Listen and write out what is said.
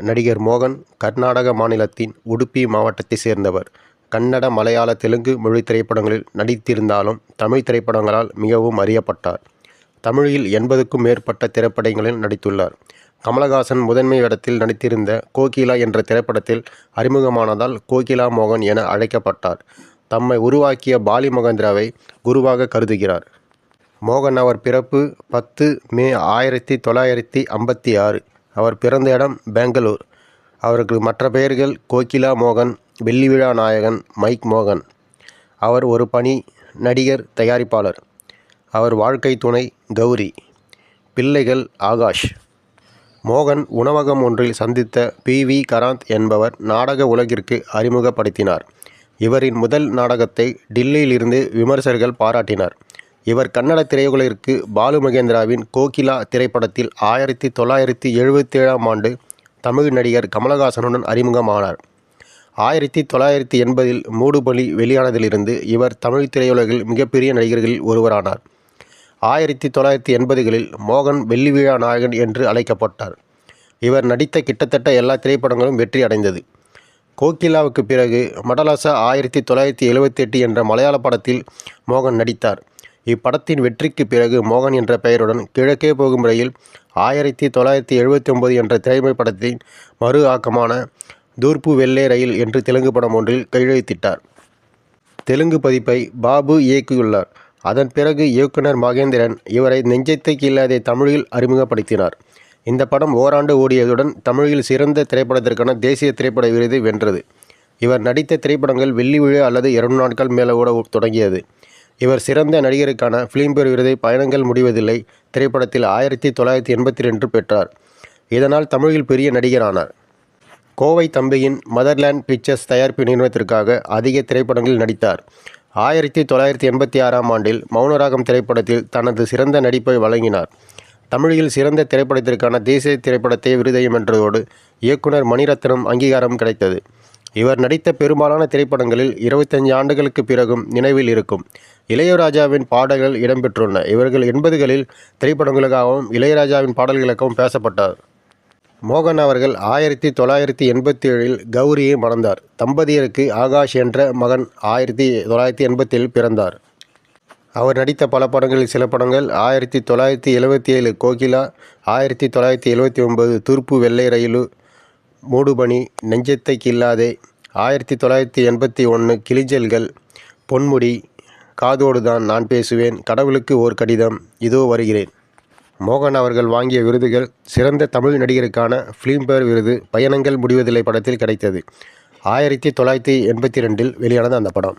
நடிகர் மோகன் கர்நாடக மாநிலத்தின் உடுப்பி மாவட்டத்தைச் சேர்ந்தவர். கன்னட, மலையாள, தெலுங்கு மொழி திரைப்படங்களில் நடித்திருந்தாலும், தமிழ் திரைப்படங்களால் மிகவும் அறியப்பட்டார். தமிழில் எண்பதுக்கும் மேற்பட்ட திரைப்படங்களில் நடித்துள்ளார். கமலஹாசன் முதன்மை வேடத்தில் நடித்திருந்த கோகிலா என்ற திரைப்படத்தில் அறிமுகமானதால் கோகிலா மோகன் என அழைக்கப்பட்டார். தம்மை உருவாக்கிய பாலி மகேந்திராவை குருவாக கருதுகிறார். மோகன் அவர் பிறப்பு பத்து மே ஆயிரத்தி தொள்ளாயிரத்தி ஐம்பத்தி ஆறு அவர் பிறந்த இடம் பெங்களூர். அவருக்கு மற்ற பெயர்கள் கோகிலா மோகன், வெள்ளிவிழா நாயகன், மைக் மோகன். அவர் ஒரு பணி நடிகர், தயாரிப்பாளர். அவர் வாழ்க்கை துணை கௌரி பிள்ளைகள் ஆகாஷ். மோகன் உணவகம் ஒன்றில் சந்தித்த பி. வி. கராந்த் என்பவர் நாடக உலகிற்கு அறிமுகப்படுத்தினார். இவரின் முதல் நாடகத்தை டில்லியிலிருந்து விமர்சகர்கள் பாராட்டினார் இவர் கன்னட திரையுலகிற்கு பாலு மகேந்திராவின் கோகிலா திரைப்படத்தில் ஆயிரத்தி தொள்ளாயிரத்தி எழுபத்தி எழுபத்தேழாம் ஆண்டு தமிழ் நடிகர் கமலஹாசனுடன் அறிமுகமானார். ஆயிரத்தி தொள்ளாயிரத்தி எண்பதில் மூடுபலி வெளியானதிலிருந்து இவர் தமிழ் திரையுலகில் மிகப்பெரிய நடிகர்களில் ஒருவரானார். ஆயிரத்தி தொள்ளாயிரத்தி எண்பதுகளில் மோகன் வெள்ளிவிழா நாயகன் என்று அழைக்கப்பட்டார். இவர் நடித்த கிட்டத்தட்ட எல்லா திரைப்படங்களும் வெற்றி அடைந்தது. கோகிலாவுக்கு பிறகு மடலாசா ஆயிரத்தி தொள்ளாயிரத்தி எழுபத்தெட்டு என்ற மலையாள படத்தில் மோகன் நடித்தார். இப்படத்தின் வெற்றிக்கு பிறகு மோகன் என்ற பெயருடன் கிழக்கே போகும் ரயில், தொள்ளாயிரத்தி எழுபத்தி ஒன்பது என்ற திரைப்படத்தின் மறு ஆக்கமான தூர்ப்பு வெள்ளே ரயில் என்று தெலுங்கு படம் ஒன்றில் கையெழுத்திட்டார். தெலுங்கு பதிப்பை பாபு இயக்கியுள்ளார். அதன் பிறகு இயக்குனர் மகேந்திரன் இவரை நெஞ்சத்தை கிள்ளாதே தமிழில் அறிமுகப்படுத்தினார். இந்த படம் ஓராண்டு ஓடியதுடன் தமிழில் சிறந்த திரைப்படத்திற்கான தேசிய திரைப்பட விருதை வென்றது. இவர் நடித்த திரைப்படங்கள் வெள்ளி விழு அல்லது இரண்டு நாட்கள் மேலே ஓட தொடங்கியது. இவர் சிறந்த நடிகருக்கான பிலிம்பேர் விருதை பயணங்கள் முடிவதில்லை திரைப்படத்தில் ஆயிரத்தி தொள்ளாயிரத்தி எண்பத்தி ரெண்டு பெற்றார். இதனால் தமிழில் பெரிய நடிகரானார். கோவை தம்பியின் மதர்லேண்ட் பிக்சர்ஸ் தயாரிப்பு நிறுவனத்திற்காக அதிக திரைப்படங்களில் நடித்தார். ஆயிரத்தி தொள்ளாயிரத்தி எண்பத்தி ஆறாம் ஆண்டில் மௌனராகம் திரைப்படத்தில் தனது சிறந்த நடிப்பை வழங்கினார். தமிழில் சிறந்த திரைப்படத்திற்கான தேசிய திரைப்படத்தை விருதையும் வென்றதோடு இயக்குனர் மணிரத்னம் அங்கீகாரம் கிடைத்தது. இவர் நடித்த பெரும்பாலான திரைப்படங்களில் இருபத்தஞ்சு ஆண்டுகளுக்கு பிறகும் நினைவில் இருக்கும். இளையராஜாவின் பாடல்கள் இடம்பெற்றுள்ளன. இவர்கள் எண்பதுகளில் திரைப்படங்களுக்காகவும், இளையராஜாவின் பாடல்களுக்காகவும் பேசப்பட்டார். மோகன் அவர்கள் ஆயிரத்தி தொள்ளாயிரத்தி எண்பத்தி ஏழில் கௌரியை மணந்தார். தம்பதியருக்கு ஆகாஷ் என்ற மகன் ஆயிரத்தி தொள்ளாயிரத்தி எண்பத்தில் பிறந்தார். அவர் நடித்த பல படங்களில் சில படங்கள் ஆயிரத்தி தொள்ளாயிரத்தி எழுபத்தி ஏழு கோகிலா, ஆயிரத்தி தொள்ளாயிரத்தி எழுபத்தி ஒன்பது துருப்பு வெள்ளை ரயிலு, மூடுபனி, நெஞ்சத்தை கில்லாதே ஆயிரத்தி தொள்ளாயிரத்தி எண்பத்தி ஒன்று கிளிஞ்சல்கள், பொன்முடி, காதோடுதான் நான் பேசுவேன், கடவுளுக்கு ஓர் கடிதம், இதோ வருகிறேன். மோகன் அவர்கள் வாங்கிய விருதுகள் சிறந்த தமிழ் நடிகருக்கான ஃபிலிம்பேர் விருது பயணங்கள் முடிவதில்லை படத்தில் கிடைத்தது. ஆயிரத்தி தொள்ளாயிரத்தி எண்பத்தி ரெண்டில் வெளியானது அந்த படம்.